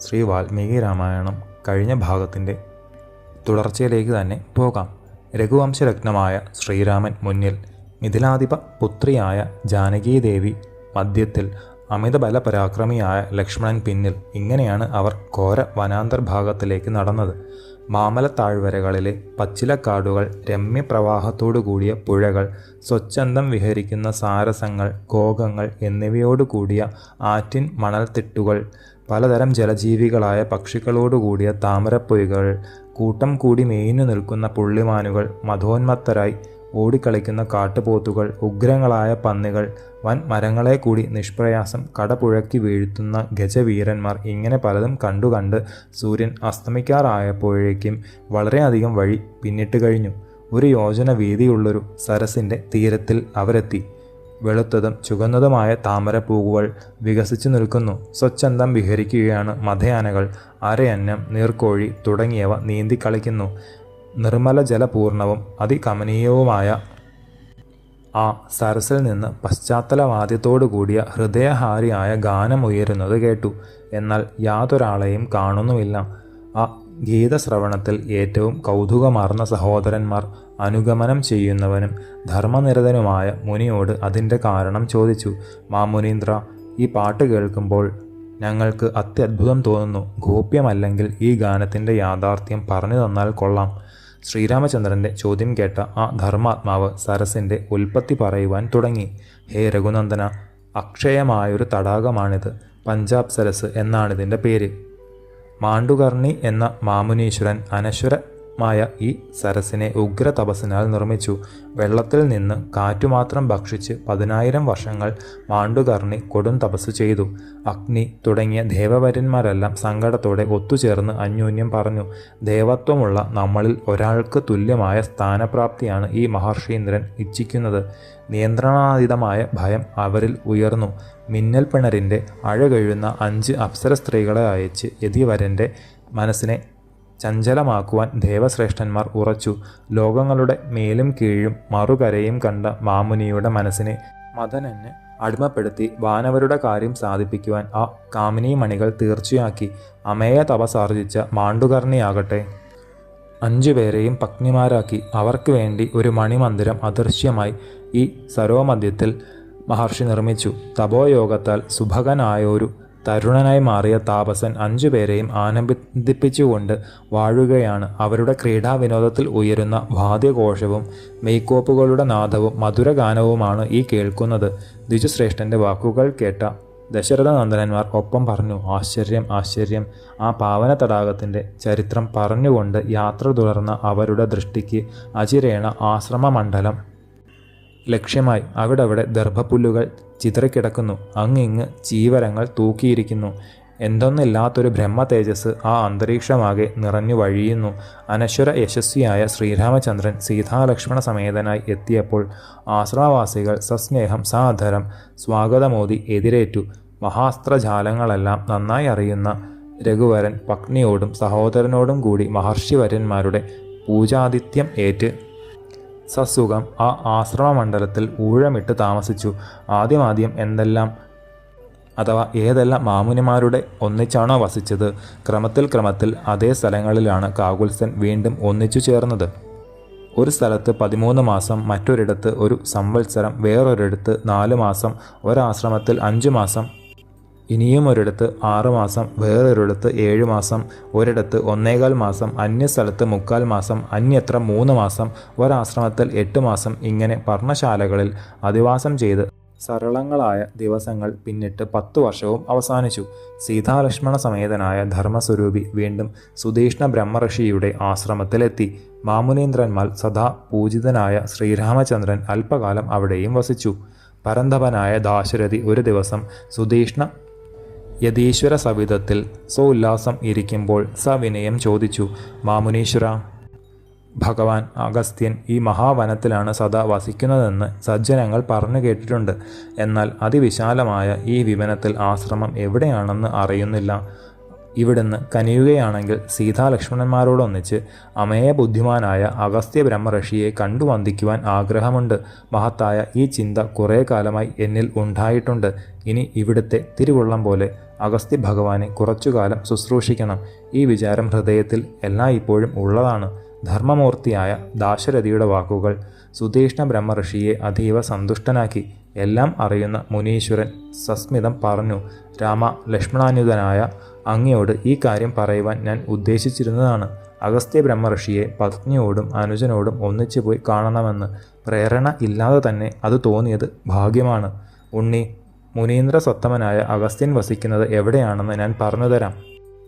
ശ്രീ വാൽമീകി രാമായണം കഴിഞ്ഞ ഭാഗത്തിന്റെ തുടർച്ചയിലേക്ക് തന്നെ പോകാം. രഘുവംശരത്നമായ ശ്രീരാമൻ മുന്നിൽ മിഥിലാധിപ പുത്രിയായ ജാനകീദേവി മധ്യത്തിൽ അമിതബല പരാക്രമിയായ ലക്ഷ്മണൻ പിന്നിൽ ഇങ്ങനെയാണ് അവർ ഘോര വനാന്തർഭാഗത്തിലേക്ക് നടന്നത്. മാമലത്താഴ്വരകളിലെ പച്ചിലക്കാടുകൾ രമ്യപ്രവാഹത്തോടു കൂടിയ പുഴകൾ സ്വച്ഛന്തം വിഹരിക്കുന്ന സാരസങ്ങൾ കോകങ്ങൾ എന്നിവയോടു കൂടിയ ആറ്റിൻ മണൽത്തിട്ടുകൾ പലതരം ജലജീവികളായ പക്ഷികളോടുകൂടിയ താമരപ്പൊയ്കൾ കൂട്ടം കൂടി മേഞ്ഞു നിൽക്കുന്ന പുള്ളിമാനുകൾ മധോന്മത്തരായി ഓടിക്കളിക്കുന്ന കാട്ടുപോത്തുകൾ ഉഗ്രങ്ങളായ പന്നികൾ വൻ മരങ്ങളെ കൂടി നിഷ്പ്രയാസം കടപുഴക്കി വീഴ്ത്തുന്ന ഗജവീരന്മാർ ഇങ്ങനെ പലതും കണ്ടു കണ്ട് സൂര്യൻ അസ്തമിക്കാറായപ്പോഴേക്കും വളരെയധികം വഴി പിന്നിട്ട് കഴിഞ്ഞു. ഒരു യോജന വീതിയുള്ളൊരു സരസിന്റെ തീരത്തിൽ അവരെത്തി. വെളുത്തതും ചുവന്നതുമായ താമരപ്പൂവുകൾ വികസിച്ചു നിൽക്കുന്നു. സ്വച്ഛന്തം വിഹരിക്കുകയാണ് മധയാനകൾ. അരയന്നം നീർക്കോഴി തുടങ്ങിയവ നീന്തിക്കളിക്കുന്നു നിർമ്മല ജലപൂർണവും അതികമനീയവുമായ ആ സരസിൽ നിന്ന് പശ്ചാത്തലവാദ്യത്തോടു കൂടിയ ഹൃദയഹാരിയായ ഗാനം ഉയരുന്നത് കേട്ടു. എന്നാൽ യാതൊരാളെയും കാണുന്നുമില്ല. ആ ഗീതശ്രവണത്തിൽ ഏറ്റവും കൗതുകമാർന്ന സഹോദരന്മാർ അനുഗമനം ചെയ്യുന്നവനും ധർമ്മനിരതനുമായ മുനിയോട് അതിന്റെ കാരണം ചോദിച്ചു മാമുനീന്ദ്ര ഈ പാട്ട് കേൾക്കുമ്പോൾ ഞങ്ങൾക്ക് അത്യത്ഭുതം തോന്നുന്നു. ഗോപ്യമല്ലെങ്കിൽ ഈ ഗാനത്തിന്റെ യാഥാർത്ഥ്യം പറഞ്ഞു തന്നാൽ കൊള്ളാം. ശ്രീരാമചന്ദ്രന്റെ ചോദ്യം കേട്ട ആ ധർമാത്മാവ് സരസിന്റെ ഉൽപ്പത്തി പറയുവാൻ തുടങ്ങി. ഹേ രഘുനന്ദന അക്ഷയമായൊരു തടാകമാണിത്. പഞ്ചാബ് സരസ് എന്നാണിതിന്റെ പേര്. മാണ്ടുകർണി എന്ന മാമുനീശ്വരൻ അനശ്വരമായ ഈ സരസിനെ ഉഗ്ര തപസ്സിനാൽ നിർമ്മിച്ചു. വെള്ളത്തിൽ നിന്ന് കാറ്റുമാത്രം ഭക്ഷിച്ച് പതിനായിരം വർഷങ്ങൾ മാണ്ഡുകർണി കൊടും തപസ് ചെയ്തു. അഗ്നി തുടങ്ങിയ ദേവവര്യന്മാരെല്ലാം സങ്കടത്തോടെ ഒത്തുചേർന്ന് അന്യോന്യം പറഞ്ഞു ദേവത്വമുള്ള നമ്മളിൽ ഒരാൾക്ക് തുല്യമായ സ്ഥാനപ്രാപ്തിയാണ് ഈ മഹർഷീന്ദ്രൻ ഇച്ഛിക്കുന്നത്. നിയന്ത്രണാതീതമായ ഭയം അവരിൽ ഉയർന്നു. മിന്നൽ പിണരിന്റെ അഴകഴുന്ന അഞ്ച് അപ്സര സ്ത്രീകളെ അയച്ച് യതിവരന്റെ മനസ്സിനെ ചഞ്ചലമാക്കുവാൻ ദേവശ്രേഷ്ഠന്മാർ ഉറച്ചു. ലോകങ്ങളുടെ മേലും കീഴും മറുകരയും കണ്ട മാമുനിയുടെ മനസ്സിനെ മദനന് അടിമപ്പെടുത്തി വാനവരുടെ കാര്യം സാധിപ്പിക്കുവാൻ ആ കാമിനി മണികൾ തീർച്ചയാക്കി. അമേയ തപസാർജിച്ച മാണ്ടുകർണിയാകട്ടെ അഞ്ചുപേരെയും പത്നിമാരാക്കി. അവർക്ക് വേണ്ടി ഒരു മണിമന്ദിരം അദൃശ്യമായി. ഈ സരോമദ്യത്തിൽ മഹർഷി നിർമ്മിച്ചു. തപോയോഗത്താൽ സുഭകനായൊരു തരുണനായി മാറിയ താപസൻ അഞ്ചുപേരെയും ആനന്ദിപ്പിച്ചുകൊണ്ട് വാഴുകയാണ്. അവരുടെ ക്രീഡാവിനോദത്തിൽ ഉയരുന്ന വാദ്യഘോഷവും മെയ്ക്കോപ്പുകളുടെ നാദവും മധുരഗാനവുമാണ് ഈ കേൾക്കുന്നത്. ദ്വിജശ്രേഷ്ഠന്റെ വാക്കുകൾ കേട്ട ദശരഥ നന്ദനന്മാർ ഒപ്പം പറഞ്ഞു ആശ്ചര്യം ആശ്ചര്യം. ആ പാവന തടാകത്തിന്റെ ചരിത്രം പറഞ്ഞുകൊണ്ട് യാത്ര തുടർന്ന അവരുടെ ദൃഷ്ടിക്ക് അചിരേണ ആശ്രമമണ്ഡലം ലക്ഷ്യമായി അവിടവിടെ ദർഭപ്പുല്ലുകൾ ചിതറിക്കിടക്കുന്നു. അങ്ങിങ്ങ് ചീവരങ്ങൾ തൂക്കിയിരിക്കുന്നു. എന്തൊന്നില്ലാത്തൊരു ബ്രഹ്മ തേജസ് ആ അന്തരീക്ഷമാകെ നിറഞ്ഞു വഴിയുന്നു. അനശ്വര യശസ്വിയായ ശ്രീരാമചന്ദ്രൻ സീതാലക്ഷ്മണ സമേതനായി എത്തിയപ്പോൾ ആശ്രാവാസികൾ സസ്നേഹം സാധരം സ്വാഗതമോദി എതിരേറ്റു. മഹാസ്ത്രജാലങ്ങളെല്ലാം നന്നായി അറിയുന്ന രഘുവരൻ പത്നിയോടും സഹോദരനോടും കൂടി മഹർഷിവര്യന്മാരുടെ പൂജാതിഥ്യം ഏറ്റ്. സസുഖം ആ ആശ്രമമണ്ഡലത്തിൽ ഊഴമിട്ട് താമസിച്ചു. ആദ്യമാദ്യം എന്തെല്ലാം അഥവാ ഏതെല്ലാം മാമുനിമാരുടെ ഒന്നിച്ചാണോ വസിച്ചത്? ക്രമത്തിൽ ക്രമത്തിൽ അതേ സ്ഥലങ്ങളിലാണ് കാകുൽസൻ വീണ്ടും ഒന്നിച്ചു ചേർന്നത്. ഒരു സ്ഥലത്ത് പതിമൂന്ന് മാസം മറ്റൊരിടത്ത് ഒരു സംവത്സരം വേറൊരിടത്ത് നാല് മാസം ഒരാശ്രമത്തിൽ അഞ്ച് മാസം ഇനിയും ഒരിടത്ത് ആറുമാസം വേറൊരിടത്ത് ഏഴ് മാസം ഒരിടത്ത് ഒന്നേകാൽ മാസം അന്യ സ്ഥലത്ത് മുക്കാൽ മാസം അന്യത്ര മൂന്ന് മാസം ഒരാശ്രമത്തിൽ എട്ട് മാസം ഇങ്ങനെ പർണശാലകളിൽ അധിവാസം ചെയ്ത് സരളങ്ങളായ ദിവസങ്ങൾ പിന്നിട്ട് പത്തു വർഷവും അവസാനിച്ചു. സീതാലക്ഷ്മണ സമേതനായ ധർമ്മസ്വരൂപി വീണ്ടും സുധീഷ്ണ ബ്രഹ്മഋഷിയുടെ ആശ്രമത്തിലെത്തി. മാമുനീന്ദ്രന്മാർ സദാ പൂജിതനായ ശ്രീരാമചന്ദ്രൻ അല്പകാലം അവിടെയും വസിച്ചു. പരന്തപനായ ദാശരഥി ഒരു ദിവസം സുധീഷ്ണ യതീശ്വര സവിധത്തിൽ സോല്ലാസം ഇരിക്കുമ്പോൾ സവിനയം ചോദിച്ചു മാമുനീശ്വര ഭഗവാൻ അഗസ്ത്യൻ ഈ മഹാവനത്തിലാണ് സദാ വസിക്കുന്നതെന്ന് സജ്ജനങ്ങൾ പറഞ്ഞു കേട്ടിട്ടുണ്ട്. എന്നാൽ അതിവിശാലമായ ഈ വിവനത്തിൽ ആശ്രമം എവിടെയാണെന്ന് അറിയുന്നില്ല. ഇവിടുന്ന് കനിയുകയാണെങ്കിൽ സീതാലക്ഷ്മണന്മാരോടൊന്നിച്ച് അമേയ ബുദ്ധിമാനായ അഗസ്ത്യ ബ്രഹ്മഋഷിയെ കണ്ടുവന്ദിക്കുവാൻ ആഗ്രഹമുണ്ട്. മഹത്തായ ഈ ചിന്ത കുറേ കാലമായി എന്നിൽ ഉണ്ടായിട്ടുണ്ട്. ഇനി ഇവിടുത്തെ തിരുവുള്ളം പോലെ അഗസ്ത്യ ഭഗവാനെ കുറച്ചുകാലം ശുശ്രൂഷിക്കണം. ഈ വിചാരം ഹൃദയത്തിൽ എല്ലായ്പ്പോഴും ഉള്ളതാണ്. ധർമ്മമൂർത്തിയായ ദാശരഥിയുടെ വാക്കുകൾ സുതീഷ്ണ ബ്രഹ്മഋഷിയെ അതീവ സന്തുഷ്ടനാക്കി. എല്ലാം അറിയുന്ന മുനീശ്വരൻ സസ്മിതം പറഞ്ഞു രാമ ലക്ഷ്മണാനുതനായ അങ്ങയോട് ഈ കാര്യം പറയുവാൻ ഞാൻ ഉദ്ദേശിച്ചിരുന്നതാണ്. അഗസ്ത്യ ബ്രഹ്മഋഷിയെ പത്നിയോടും അനുജനോടും ഒന്നിച്ചു പോയി കാണണമെന്ന് പ്രേരണ ഇല്ലാതെ തന്നെ അത് തോന്നിയത് ഭാഗ്യമാണ്. ഉണ്ണി മുനീന്ദ്ര സ്വത്തമനായ അഗസ്ത്യൻ വസിക്കുന്നത് എവിടെയാണെന്ന് ഞാൻ പറഞ്ഞുതരാം.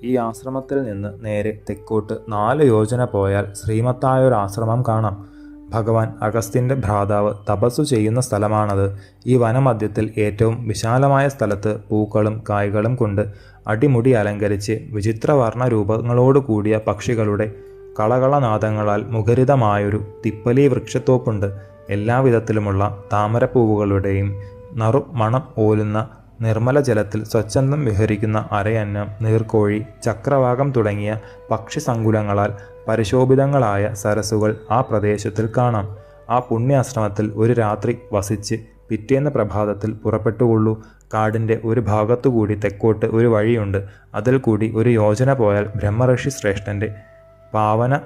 ഈ ആശ്രമത്തിൽ നിന്ന് നേരെ തെക്കോട്ട് നാല് യോജന പോയാൽ ശ്രീമത്തായ ഒരു ആശ്രമം കാണാം. ഭഗവാൻ അഗസ്ത്യന്റെ ഭ്രാതാവ് തപസ്സു ചെയ്യുന്ന സ്ഥലമാണത്. ഈ വനമധ്യത്തിൽ ഏറ്റവും വിശാലമായ സ്ഥലത്ത് പൂക്കളും കായ്കളും കൊണ്ട് അടിമുടി അലങ്കരിച്ച് വിചിത്രവർണ രൂപങ്ങളോട് കൂടിയ പക്ഷികളുടെ കളകളനാദങ്ങളാൽ മുഖരിതമായൊരു തിപ്പലി വൃക്ഷത്തോപ്പുണ്ട്. എല്ലാവിധത്തിലുമുള്ള താമരപ്പൂവുകളുടെയും നറു മണം ഓലുന്ന നിർമ്മല ജലത്തിൽ സ്വച്ഛന്തം വിഹരിക്കുന്ന അരയന്നം നീർക്കോഴി ചക്രവാകം തുടങ്ങിയ പക്ഷി സങ്കുലങ്ങളാൽ പരിശോഭിതങ്ങളായ സരസുകൾ ആ പ്രദേശത്തിൽ കാണാം. ആ പുണ്യാശ്രമത്തിൽ ഒരു രാത്രി വസിച്ച് പിറ്റേന്ന് പ്രഭാതത്തിൽ പുറപ്പെട്ടുകൊള്ളൂ. കാടിന്റെ ഒരു ഭാഗത്തുകൂടി തെക്കോട്ട് ഒരു വഴിയുണ്ട്. അതിൽ കൂടി ഒരു യോജന പോയാൽ ബ്രഹ്മഋഷി ശ്രേഷ്ഠന്റെ പാവന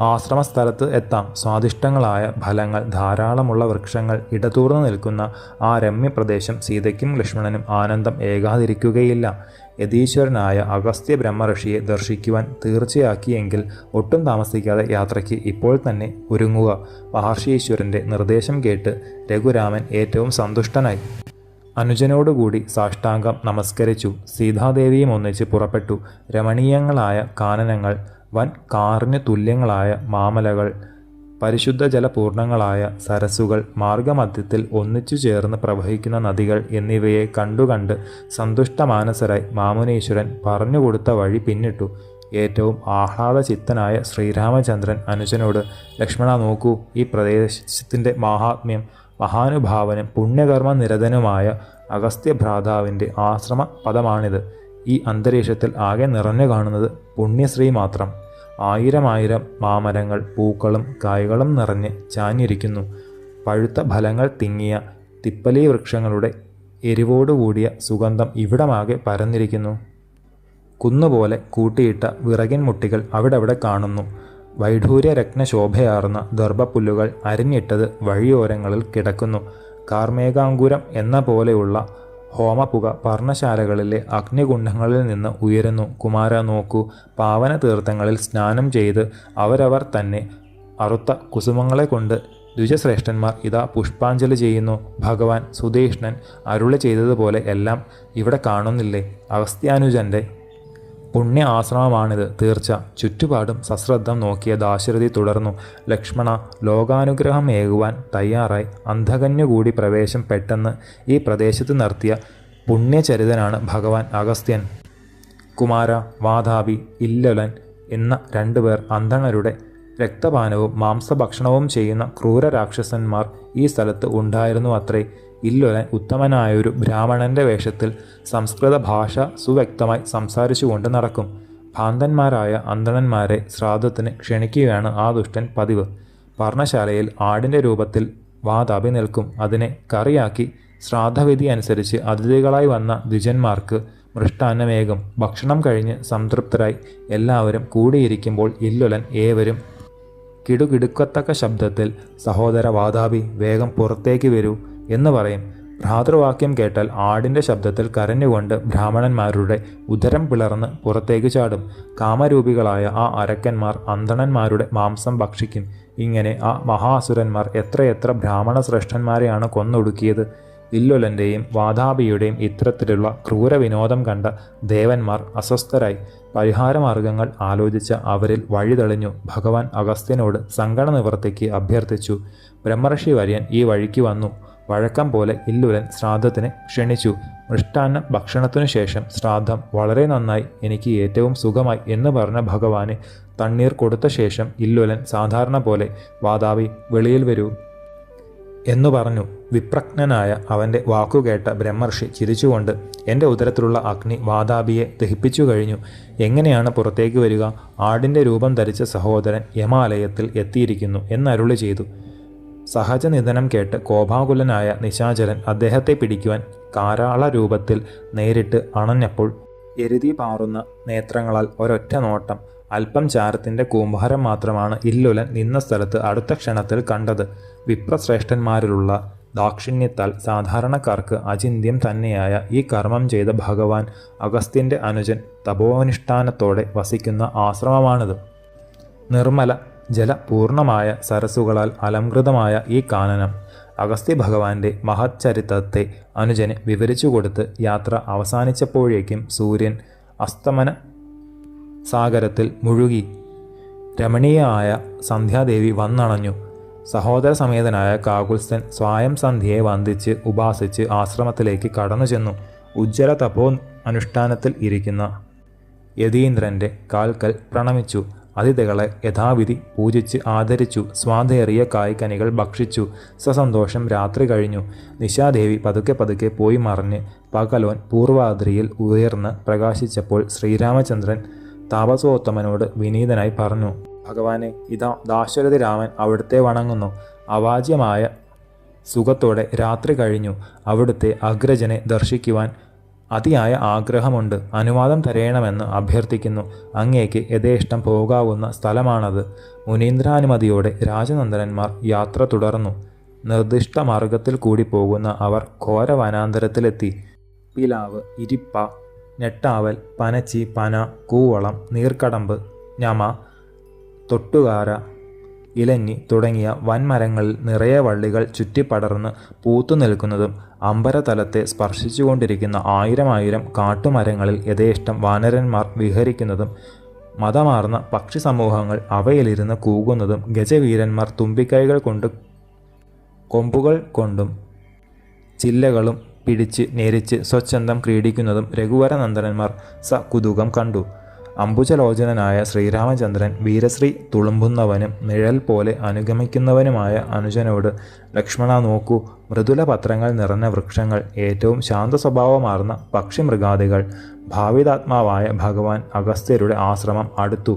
ആശ്രമസ്ഥലത്ത് എത്താം. സ്വാദിഷ്ടങ്ങളായ ഫലങ്ങൾ ധാരാളമുള്ള വൃക്ഷങ്ങൾ ഇടതൂർന്നു നിൽക്കുന്ന ആ രമ്യപ്രദേശം സീതയ്ക്കും ലക്ഷ്മണനും ആനന്ദം ഏകാതിരിക്കുകയില്ല. യതീശ്വരനായ അഗസ്ത്യ ബ്രഹ്മഋഷിയെ ദർശിക്കുവാൻ തീർച്ചയാക്കിയെങ്കിൽ ഒട്ടും താമസിക്കാതെ യാത്രയ്ക്ക് ഇപ്പോൾ തന്നെ ഒരുങ്ങുക. മഹർഷീശ്വരന്റെ നിർദ്ദേശം കേട്ട് രഘുരാമൻ ഏറ്റവും സന്തുഷ്ടനായി. അനുജനോടുകൂടി സാഷ്ടാംഗം നമസ്കരിച്ചു. സീതാദേവിയും ഒന്നിച്ച് പുറപ്പെട്ടു. രമണീയങ്ങളായ കാനനങ്ങൾ വൻ കാറിന് തുല്യങ്ങളായ മാമലകൾ പരിശുദ്ധ ജലപൂർണങ്ങളായ സരസുകൾ മാർഗമധ്യത്തിൽ ഒന്നിച്ചു ചേർന്ന് പ്രവഹിക്കുന്ന നദികൾ എന്നിവയെ കണ്ടുകണ്ട് സന്തുഷ്ടമാനസരായി മാമുനീശ്വരൻ പറഞ്ഞുകൊടുത്ത വഴി പിന്നിട്ടു. ഏറ്റവും ആഹ്ലാദചിത്തനായ ശ്രീരാമചന്ദ്രൻ അനുജനോട് ലക്ഷ്മണ നോക്കൂ ഈ പ്രദേശത്തിന്റെ മഹാത്മ്യം മഹാനുഭാവനും പുണ്യകർമ്മ നിരതനുമായ അഗസ്ത്യഭ്രാതാവിന്റെ ആശ്രമ പദമാണിത് ഈ അന്തരീക്ഷത്തിൽ ആകെ നിറഞ്ഞു കാണുന്നത് പുണ്യശ്രീ മാത്രം. ആയിരം ആയിരം മാമരങ്ങൾ പൂക്കളും കായ്കളും നിറഞ്ഞ് ചാഞ്ഞിരിക്കുന്നു. പഴുത്ത ഫലങ്ങൾ തിങ്ങിയ തിപ്പലി വൃക്ഷങ്ങളുടെ എരിവോടുകൂടിയ സുഗന്ധം ഇവിടമാകെ പരന്നിരിക്കുന്നു. കുന്നുപോലെ കൂട്ടിയിട്ട വിറകിൻ മുട്ടികൾ അവിടവിടെ കാണുന്നു. വൈഢൂര്യ രത്നശോഭയാർന്ന ദർഭപ്പുല്ലുകൾ അരിഞ്ഞിട്ടത് വഴിയോരങ്ങളിൽ കിടക്കുന്നു. കാർമേകാങ്കുരം എന്ന പോലെയുള്ള ഹോമപുക പർണശാലകളിലെ അഗ്നികുണ്ഠങ്ങളിൽ നിന്ന് ഉയരുന്നു. കുമാര നോക്കൂ. പാവന തീർത്ഥങ്ങളിൽ സ്നാനം ചെയ്ത് അവരവർ തന്നെ അറുത്ത കുസുമങ്ങളെ കൊണ്ട് ദ്വിജശ്രേഷ്ഠന്മാർ ഇതാ പുഷ്പാഞ്ജലി ചെയ്യുന്നു. ഭഗവാൻ സുധീഷ്ണൻ അരുളി ചെയ്തതുപോലെ എല്ലാം ഇവിടെ കാണുന്നില്ലേ? അഗസ്ത്യാനുജന്റെ പുണ്യ ആശ്രമമാണിത് തീർച്ച. ചുറ്റുപാടും സശ്രദ്ധം നോക്കിയ ദാശരഥി തുടർന്നു. ലക്ഷ്മണ ലോകാനുഗ്രഹം ഏകുവാൻ തയ്യാറായി. അന്ധകന്യുകൂടി പ്രവേശം പെട്ടെന്ന് ഈ പ്രദേശത്ത് നിർത്തിയ പുണ്യചരിതനാണ് ഭഗവാൻ അഗസ്ത്യൻ. കുമാര വാതാപി ഇല്ലലൻ എന്ന രണ്ടുപേർ അന്ധങ്ങരുടെ രക്തപാനവും മാംസഭക്ഷണവും ചെയ്യുന്ന ക്രൂര രാക്ഷസന്മാർ ഈ സ്ഥലത്ത് ഉണ്ടായിരുന്നു അത്രേ. ഇല്ലൊലൻ ഉത്തമനായൊരു ബ്രാഹ്മണന്റെ വേഷത്തിൽ സംസ്കൃത ഭാഷ സുവ്യക്തമായി സംസാരിച്ചുകൊണ്ട് നടക്കും. ഭാന്തന്മാരായ അന്തണന്മാരെ ശ്രാദ്ധത്തിന് ക്ഷണിക്കുകയാണ് ആ ദുഷ്ടൻ പതിവ്. പർണശാലയിൽ ആടിന്റെ രൂപത്തിൽ വാതാപി നിൽക്കും. അതിനെ കറിയാക്കി ശ്രാദ്ധവിധി അനുസരിച്ച് അതിഥികളായി വന്ന ദ്വിജന്മാർക്ക് മൃഷ്ടാന്നമേകും. ഭക്ഷണം കഴിഞ്ഞ് സംതൃപ്തരായി എല്ലാവരും കൂടിയിരിക്കുമ്പോൾ ഇല്ലൊലൻ ഏവരും കിടുകിടുക്കത്തക്ക ശബ്ദത്തിൽ സഹോദര വാതാപി വേഗം പുറത്തേക്ക് വരൂ. എന്ന് പറയും. ഭ്രാതൃവാക്യം കേട്ടാൽ ആടിന്റെ ശബ്ദത്തിൽ കരഞ്ഞുകൊണ്ട് ബ്രാഹ്മണന്മാരുടെ ഉദരം പിളർന്ന് പുറത്തേക്ക് ചാടും. കാമരൂപികളായ ആ അരക്കന്മാർ അന്തണന്മാരുടെ മാംസം ഭക്ഷിക്കും. ഇങ്ങനെ ആ മഹാസുരന്മാർ എത്രയെത്ര ബ്രാഹ്മണ ശ്രേഷ്ഠന്മാരെയാണ് കൊന്നൊടുക്കിയത്. ഇല്ലൊലന്റെയും വാതാപിയുടെയും ഇത്തരത്തിലുള്ള ക്രൂര വിനോദം കണ്ട ദേവന്മാർ അസ്വസ്ഥരായി. പരിഹാരമാർഗങ്ങൾ ആലോചിച്ച അവരിൽ വഴിതെളിഞ്ഞു ഭഗവാൻ അഗസ്ത്യനോട് സങ്കട നിവർത്തിക്ക് അഭ്യർത്ഥിച്ചു. ബ്രഹ്മർഷി വര്യൻ ഈ വഴിക്ക് വന്നു. വഴക്കം പോലെ ഇല്ലുലൻ ശ്രാദ്ധത്തിന് ക്ഷണിച്ചു. മൃഷ്ടാന്ന ഭക്ഷണത്തിനു ശേഷം ശ്രാദ്ധം വളരെ നന്നായി എനിക്ക് ഏറ്റവും സുഖമായി എന്ന് പറഞ്ഞ ഭഗവാന് തണ്ണീർ കൊടുത്ത ശേഷം ഇല്ലുലൻ സാധാരണ പോലെ വാതാവി വെളിയിൽ വരൂ എന്നു പറഞ്ഞു. വിപ്രജ്ഞനായ അവന്റെ വാക്കുകേട്ട ബ്രഹ്മർഷി ചിരിച്ചുകൊണ്ട് എന്റെ ഉദരത്തിലുള്ള അഗ്നി വാതാബിയെ ദഹിപ്പിച്ചു കഴിഞ്ഞു. എങ്ങനെയാണ് പുറത്തേക്ക് വരിക? ആടിന്റെ രൂപം ധരിച്ച സഹോദരൻ യമാലയത്തിൽ എത്തിയിരിക്കുന്നു എന്നരുളി ചെയ്തു. സഹജനിധനം കേട്ട് കോപാകുലനായ നിശാചരൻ അദ്ദേഹത്തെ പിടിക്കുവാൻ കാരാള രൂപത്തിൽ നേരിട്ട് അണഞ്ഞപ്പോൾ എരുതി പാറുന്ന നേത്രങ്ങളാൽ ഒരൊറ്റ നോട്ടം അല്പം ചാരത്തിന്റെ കൂമ്പാരം മാത്രമാണ് ഇല്ലുലൻ നിന്ന സ്ഥലത്ത് അടുത്ത ക്ഷണത്തിൽ കണ്ടത്. വിപ്രശ്രേഷ്ഠന്മാരിലുള്ള ദാക്ഷിണ്യത്താൽ സാധാരണക്കാർക്ക് അചിന്യം തന്നെയായ ഈ കർമ്മം ചെയ്ത ഭഗവാൻ അഗസ്ത്യന്റെ അനുജൻ തപോനിഷ്ഠാനത്തോടെ വസിക്കുന്ന ആശ്രമമാണിത്. നിർമ്മല ജലപൂർണമായ സരസുകളാൽ അലംകൃതമായ ഈ കാനനം അഗസ്ത്യ ഭഗവാന്റെ മഹച്ചരിത്രത്തെ അനുജന് വിവരിച്ചു കൊടുത്ത് യാത്ര അവസാനിച്ചപ്പോഴേക്കും സൂര്യൻ അസ്തമന സാഗരത്തിൽ മുഴുകി. രമണീയമായ സന്ധ്യാദേവി വന്നണഞ്ഞു. സഹോദര സമേതനായ കാകുൽസൻ സ്വയം സന്ധ്യയെ വന്ദിച്ച് ഉപാസിച്ച് ആശ്രമത്തിലേക്ക് കടന്നു ചെന്നു ഉജ്ജ്വല തപോ അനുഷ്ഠാനത്തിൽ ഇരിക്കുന്ന യതീന്ദ്രന്റെ കാൽക്കൽ പ്രണമിച്ചു. അതിഥികളെ യഥാവിധി പൂജിച്ച് ആദരിച്ചു. സ്വാതേറിയ കായ്ക്കനികൾ ഭക്ഷിച്ചു. സസന്തോഷം രാത്രി കഴിഞ്ഞു. നിശാദേവി പതുക്കെ പതുക്കെ പോയി മറിഞ്ഞ് പകലോൻ പൂർവാദ്രിയിൽ ഉയർന്ന് പ്രകാശിച്ചപ്പോൾ ശ്രീരാമചന്ദ്രൻ താപസോത്തമനോട് വിനീതനായി പറഞ്ഞു ഭഗവാനെ ഇതാ ദാശരഥി രാമൻ അവിടുത്തെ വണങ്ങുന്നു. അവാജ്യമായ സുഖത്തോടെ രാത്രി കഴിഞ്ഞു. അവിടുത്തെ അഗ്രജനെ ദർശിക്കുവാൻ അതിയായ ആഗ്രഹമുണ്ട്. അനുവാദം തരയണമെന്ന് അഭ്യർത്ഥിക്കുന്നു. അങ്ങേക്ക് യഥേഷ്ടം പോകാവുന്ന സ്ഥലമാണത്. മുനീന്ദ്രാനുമതിയോടെ രാജനന്ദനന്മാർ യാത്ര തുടർന്നു. നിർദ്ദിഷ്ട മാർഗത്തിൽ കൂടി പോകുന്ന അവർ ഘോര വനാന്തരത്തിലെത്തി. പിലാവ് ഇരിപ്പ നെട്ടാവൽ പനച്ചി പന കൂവളം നീർക്കടമ്പ് ഞമ തൊട്ടുകാര ഇലഞ്ഞി തുടങ്ങിയ വൻമരങ്ങളിൽ നിറയെ വള്ളികൾ ചുറ്റിപ്പടർന്ന് പൂത്തു നിൽക്കുന്നതും അമ്പരതലത്തെ സ്പർശിച്ചുകൊണ്ടിരിക്കുന്ന ആയിരം ആയിരം കാട്ടുമരങ്ങളിൽ യഥേഷ്ടം വാനരന്മാർ വിഹരിക്കുന്നതും മതമാർന്ന പക്ഷി സമൂഹങ്ങൾ അവയിലിരുന്ന് കൂകുന്നതും ഗജവീരന്മാർ തുമ്പിക്കൈകൾ കൊണ്ട് കൊമ്പുകൾ കൊണ്ടും ചില്ലകളും പിടിച്ച് ഞെരിച്ച് സ്വച്ഛന്തം ക്രീഡിക്കുന്നതും രഘുവരനന്ദനന്മാർ സ കുതുകം കണ്ടു. അംബുജലോചനനായ ശ്രീരാമചന്ദ്രൻ വീരശ്രീ തുളുമ്പുന്നവനും നിഴൽ പോലെ അനുഗമിക്കുന്നവനുമായ അനുജനോട് ലക്ഷ്മണ നോക്കൂ മൃദുല പത്രങ്ങൾ നിറഞ്ഞ വൃക്ഷങ്ങൾ ഏറ്റവും ശാന്ത സ്വഭാവമാർന്ന പക്ഷിമൃഗാദികൾ. ഭാവിതാത്മാവായ ഭഗവാൻ അഗസ്ത്യരുടെ ആശ്രമം അടുത്തു.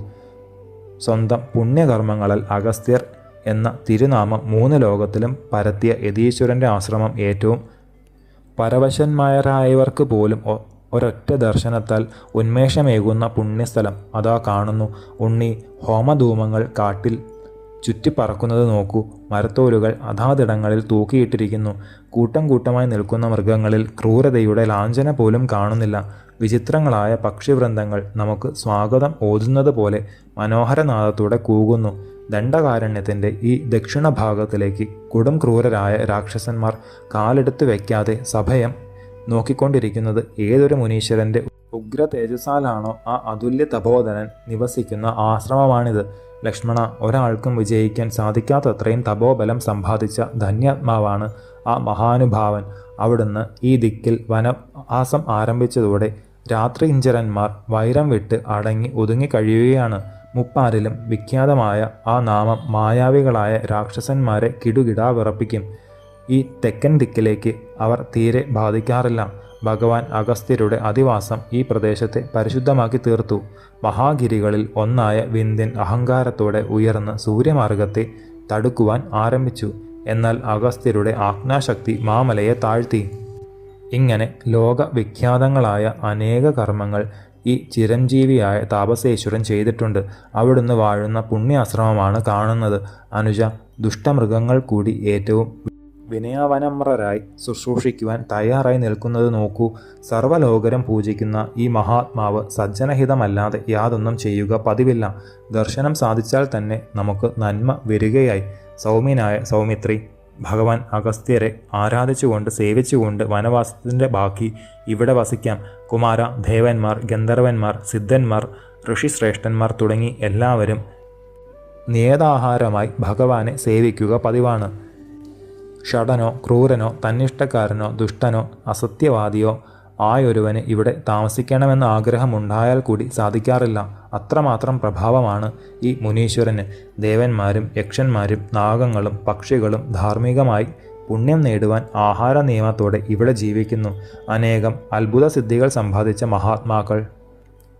സ്വന്തം പുണ്യകർമ്മങ്ങളിൽ അഗസ്ത്യർ എന്ന തിരുനാമം മൂന്ന് ലോകത്തിലും പരത്തിയ യതീശ്വരന്റെ ആശ്രമം ഏറ്റവും പരവശന്മാരായവർക്ക് പോലും ഒരൊറ്റ ദർശനത്താൽ ഉന്മേഷമേകുന്ന പുണ്യസ്ഥലം അതാ കാണുന്നു. ഉണ്ണി ഹോമധൂമങ്ങൾ കാട്ടിൽ ചുറ്റിപ്പറക്കുന്നത് നോക്കൂ. മരത്തോലുകൾ അതാതിടങ്ങളിൽ തൂക്കിയിട്ടിരിക്കുന്നു. കൂട്ടം കൂട്ടമായി നിൽക്കുന്ന മൃഗങ്ങളിൽ ക്രൂരതയുടെ ലാഞ്ചന പോലും കാണുന്നില്ല. വിചിത്രങ്ങളായ പക്ഷിവൃന്ദങ്ങൾ നമുക്ക് സ്വാഗതം ഓതുന്നത് പോലെ മനോഹരനാദത്തോടെ കൂകുന്നു. ദണ്ഡകാരണ്യത്തിന്റെ ഈ ദക്ഷിണ ഭാഗത്തിലേക്ക് കൊടും ക്രൂരരായ രാക്ഷസന്മാർ കാലെടുത്ത് വയ്ക്കാതെ സഭയം നോക്കിക്കൊണ്ടിരിക്കുന്നത് ഏതൊരു മുനീശ്വരന്റെ ഉഗ്ര തേജസ്സാലാണോ ആ അതുല്യ തപോധനൻ നിവസിക്കുന്ന ആശ്രമമാണിത്. ലക്ഷ്മണ ഒരാൾക്കും വിജയിക്കാൻ സാധിക്കാത്തത്രയും തപോബലം സമ്പാദിച്ച ധന്യാത്മാവാണ് ആ മഹാനുഭാവൻ. അവിടുന്ന് ഈ ദിക്കിൽ വനവാസം ആരംഭിച്ചതോടെ രാത്രി ഇഞ്ചരന്മാർ വൈരം വിട്ട് അടങ്ങി ഒതുങ്ങി കഴിയുകയാണ്. മുപ്പാരിലും വിഖ്യാതമായ ആ നാമം മായാവികളായ രാക്ഷസന്മാരെ കിടുകിടാ വിറപ്പിക്കും. ഈ തെക്കൻ ദിക്കിലേക്ക് അവർ തീരെ ബാധിക്കാറില്ല. ഭഗവാൻ അഗസ്ത്യരുടെ അധിവാസം ഈ പ്രദേശത്തെ പരിശുദ്ധമാക്കി തീർത്തു. മഹാഗിരികളിൽ ഒന്നായ വിന്ധ്യൻ അഹങ്കാരത്തോടെ ഉയർന്ന് സൂര്യമാർഗത്തെ തടുക്കുവാൻ ആരംഭിച്ചു. എന്നാൽ അഗസ്ത്യരുടെ ആജ്ഞാശക്തി മാമലയെ താഴ്ത്തി. ഇങ്ങനെ ലോകവിഖ്യാതങ്ങളായ അനേക കർമ്മങ്ങൾ ഈ ചിരഞ്ജീവിയായ താപസേശ്വരൻ ചെയ്തിട്ടുണ്ട്. അവിടുന്ന് വാഴുന്ന പുണ്യാശ്രമമാണ് കാണുന്നത്. അനുജ ദുഷ്ടമൃഗങ്ങൾ കൂടി ഏറ്റവും വിനയവനമ്രരായി ശുശ്രൂഷിക്കുവാൻ തയ്യാറായി നിൽക്കുന്നത് നോക്കൂ. സർവലോകരം പൂജിക്കുന്ന ഈ മഹാത്മാവ് സജ്ജനഹിതമല്ലാതെ യാതൊന്നും ചെയ്യുക പതിവില്ല. ദർശനം സാധിച്ചാൽ തന്നെ നമുക്ക് നന്മ വരികയായി. സൗമ്യനായ സൗമിത്രി ഭഗവാൻ അഗസ്ത്യരെ ആരാധിച്ചുകൊണ്ട് സേവിച്ചുകൊണ്ട് വനവാസത്തിന്റെ ബാക്കി ഇവിടെ വസിക്കാം. കുമാര ദേവന്മാർ ഗന്ധർവന്മാർ സിദ്ധന്മാർ ഋഷിശ്രേഷ്ഠന്മാർ തുടങ്ങി എല്ലാവരും നിയതാഹാരമായി ഭഗവാനെ സേവിക്കുക പതിവാണ്. ഷടനോ ക്രൂരനോ തന്നിഷ്ടക്കാരനോ ദുഷ്ടനോ അസത്യവാദിയോ ആയൊരുവന് ഇവിടെ താമസിക്കണമെന്ന ആഗ്രഹമുണ്ടായാൽ കൂടി സാധിക്കാറില്ല. അത്രമാത്രം പ്രഭാവമാണ് ഈ മുനീശ്വരന്. ദേവന്മാരും യക്ഷന്മാരും നാഗങ്ങളും പക്ഷികളും ധാർമ്മികമായി പുണ്യം നേടുവാൻ ആഹാര നിയമത്തോടെ ഇവിടെ ജീവിക്കുന്നു. അനേകം അത്ഭുത സിദ്ധികൾ സമ്പാദിച്ച മഹാത്മാക്കൾ.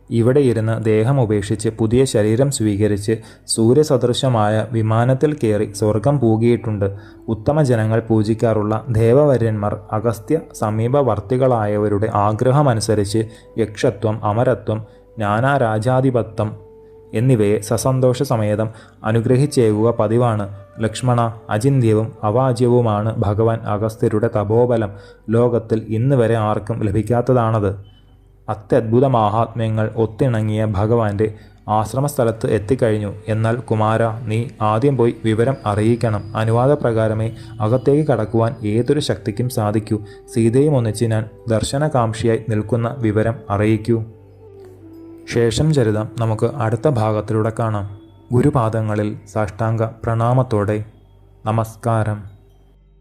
ഇവിടെ ഇരുന്ന് ദേഹം ഉപേക്ഷിച്ച് പുതിയ ശരീരം സ്വീകരിച്ച് സൂര്യസദൃശമായ വിമാനത്തിൽ കയറി സ്വർഗം പൂകിയിട്ടുണ്ട്. ഉത്തമ ജനങ്ങൾ പൂജിക്കാറുള്ള ദേവവര്യന്മാർ അഗസ്ത്യ സമീപവർത്തികളായവരുടെ ആഗ്രഹമനുസരിച്ച് യക്ഷത്വം അമരത്വം ജ്ഞാനാരാജാധിപത്യം എന്നിവയെ സസന്തോഷ സമേതം അനുഗ്രഹിച്ചേകുക പതിവാണ്. ലക്ഷ്മണ അചിന്ത്യവും അവാജ്യവുമാണ് ഭഗവാൻ അഗസ്ത്യരുടെ തപോബലം. ലോകത്തിൽ ഇന്ന് വരെ ആർക്കും ലഭിക്കാത്തതാണത്. അത്യത്ഭുത മാഹാത്മ്യങ്ങൾ ഒത്തിണങ്ങിയ ഭഗവാന്റെ ആശ്രമസ്ഥലത്ത് എത്തിക്കഴിഞ്ഞു. എന്നാൽ കുമാര നീ ആദ്യം പോയി വിവരം അറിയിക്കണം. അനുവാദപ്രകാരമേ അകത്തേക്ക് കടക്കുവാൻ ഏതൊരു ശക്തിക്കും സാധിക്കൂ. സീതയും ഒന്നിച്ച് ഞാൻ ദർശനകാംക്ഷിയായി നിൽക്കുന്ന വിവരം അറിയിക്കൂ. ശേഷം ചരിതം നമുക്ക് അടുത്ത ഭാഗത്തിലൂടെ കാണാം. ഗുരുപാദങ്ങളിൽ സാഷ്ടാംഗ പ്രണാമത്തോടെ നമസ്കാരം.